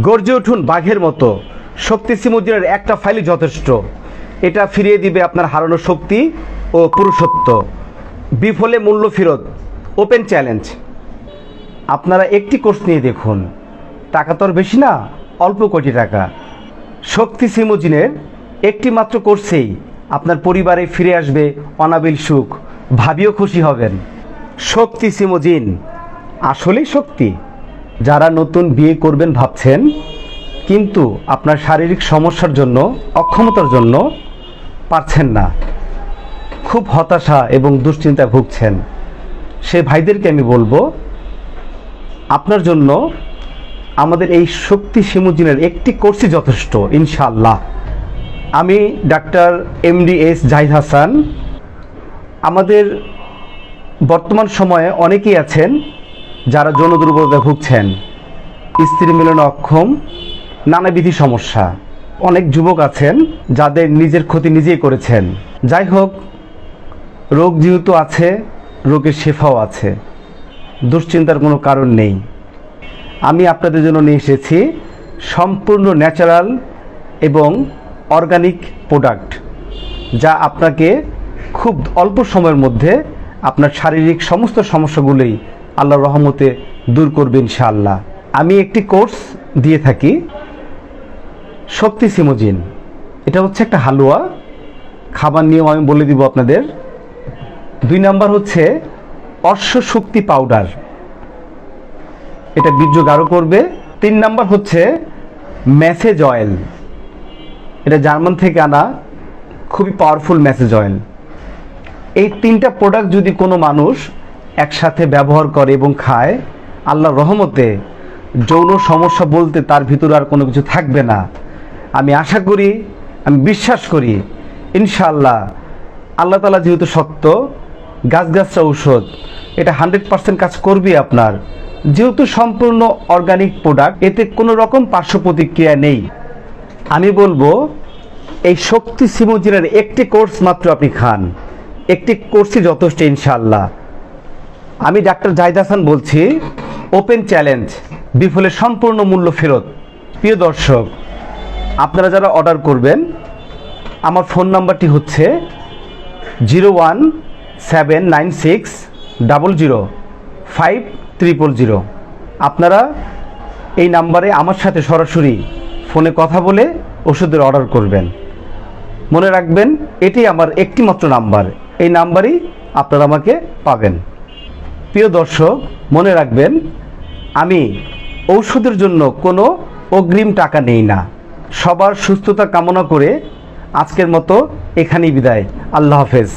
গর্জে উঠুন বাঘের মতো। শক্তি সিমুদ্রের একটা ফাইলই যথেষ্ট। এটা ফিরিয়ে দিবে আপনার হারানো শক্তি ও পুরুষত্ব। বিফলে মূল্য ফেরত। ওপেন চ্যালেঞ্জ আপনারা একটি কোর্স নিয়ে দেখুন। টাকা তো আর বেশি না, অল্প কোটি টাকা। শক্তি সিমোজিনের একটি মাত্র কোর্সেই আপনার পরিবারে ফিরে আসবে অনাবিল সুখ। ভাবিও খুশি হবেন। শক্তি সিমোজিন, আসলেই শক্তি। যারা নতুন বিয়ে করবেন ভাবছেন, কিন্তু আপনার শারীরিক সমস্যার জন্য, অক্ষমতার জন্য পারছেন না। খুব হতাশা এবং দুশ্চিন্তা ভুগছেন। সে ভাইদেরকে আমি বলব, আপনার জন্য আমাদের এই শক্তি সিমুজিনের একটি কোর্সই যথেষ্ট, ইনশাআল্লাহ। আমি ডাক্তার এমডি এস জাহিদ হাসান। আমাদের বর্তমান সময়ে অনেকেই আছেন যারা যৌন দুর্বলতায় ভুগছেন, স্ত্রী মিলনে অক্ষম, নানাবিধি সমস্যা। অনেক যুবক আছেন যাদের নিজের ক্ষতি নিজেই করেছেন। যাই হোক, রোগ যেহেতু আছে, রোগের শেফাও আছে। দুশ্চিন্তার কোনো কারণ নেই। আমি আপনাদের জন্য নিয়ে এসেছি সম্পূর্ণ ন্যাচারাল এবং অর্গানিক প্রোডাক্ট, যা আপনাকে খুব অল্প সময়ের মধ্যে আপনার শারীরিক সমস্ত সমস্যাগুলোই আল্লাহর রহমতে দূর করবে ইনশাআল্লাহ। আমি একটি কোর্স দিয়ে থাকি, শক্তি সিমোজিন। এটা হচ্ছে একটা হালুয়া। খাবার নিয়ম আমি বলে দিব আপনাদের। দুই নাম্বার হচ্ছে অশ্ব শক্তি পাউডার। এটা বীর্য গাঢ় করবে। তিন নাম্বার হচ্ছে ম্যাসেজ অয়েল। এটা জার্মান থেকে আনা খুবই পাওয়ারফুল ম্যাসেজ অয়েল। এই তিনটা প্রোডাক্ট যদি কোনো মানুষ একসাথে ব্যবহার করে এবং খায়, আল্লাহর রহমতে যৌন সমস্যা বলতে তার ভিতরে আর কোনো কিছু থাকবে না। আমি আশা করি, আমি বিশ্বাস করি, ইনশাআল্লাহ আল্লাহ তালা যেহেতু সত্য গাছগাছরা ঔষধ, এটা হান্ড্রেড পার্সেন্ট কাজ করবে আপনার। যেহেতু সম্পূর্ণ অর্গানিক প্রোডাক্ট, এতে কোনো রকম পার্শ্ব প্রতিক্রিয়া নেই। আমি বলব, এই শক্তি সিমোজিনের একটি কোর্স মাত্র আপনি খান। একটি কোর্সই যথেষ্ট ইনশাআল্লাহ। আমি ডাক্তার জাহিদ হাসান বলছি, ওপেন চ্যালেঞ্জ বিফলের সম্পূর্ণ মূল্য ফেরত। প্রিয় দর্শক, আপনারা যারা অর্ডার করবেন, আমার ফোন নাম্বারটি হচ্ছে zero one seven nine six double zero five triple zero. আপনারা এই নাম্বারে আমার সাথে সরাসরি ফোনে কথা বলে ওষুধের অর্ডার করবেন। মনে রাখবেন, এটি আমার একটি মাত্র নাম্বার। এই নাম্বারই আপনারা আমাকে পাবেন। প্রিয় দর্শক, মনে রাখবেন, আমি ঔষধের জন্য কোনো অগ্রিম টাকা নেই না। সবার সুস্থতা কামনা করে আজকের মতো এখানেই বিদায়। আল্লাহ হাফেজ।